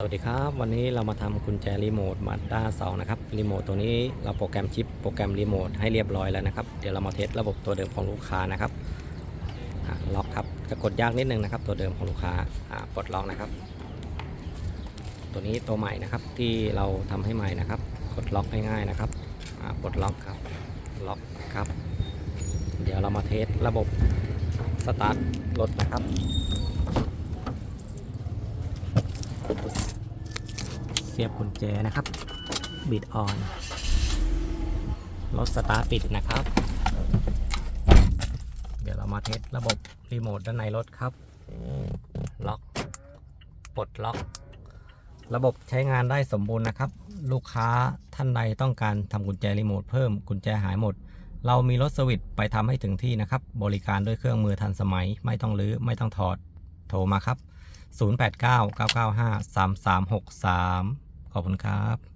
สวัสดีครับ วันนี้เรามาทำกุญแจรีโมทมาด้าสองนะครับรีโมทตัวนี้เราโปรแกรมชิปโปรแกรมรีโมทให้เรียบร้อยแล้วนะครับ เดี๋ยวเรามาเทสระบบตัวเดิมของลูกค้านะครับล็อกครับจะกดยากนิดนึงนะครับ ตัวเดิมของลูกค้าปลดล็อกนะครับ ตัวนี้ตัวใหม่นะครับที่เราทำให้ใหม่นะครับ กดล็อกง่ายๆนะครับปลดล็อกครับล็อกครับ เดี๋ยวเรามาเทสระบบสตาร์ทรถนะครับ สียบกุญแจนะครับ บิดออนรถสตาร์ทปิดนะครับ เดี๋ยวเรามาเทสระบบรีโมทด้านในรถครับ ล็อก ปลดล็อก ระบบใช้งานได้สมบูรณ์นะครับ ลูกค้าท่านใดต้องการทำกุญแจรีโมทเพิ่มกุญแจหายหมด เรามีรถสวิตไปทำให้ถึงที่นะครับ บริการด้วยเครื่องมือทันสมัย ไม่ต้องรื้อไม่ต้องถอด โทรมาครับ 089 995 3363 ขอบคุณครับ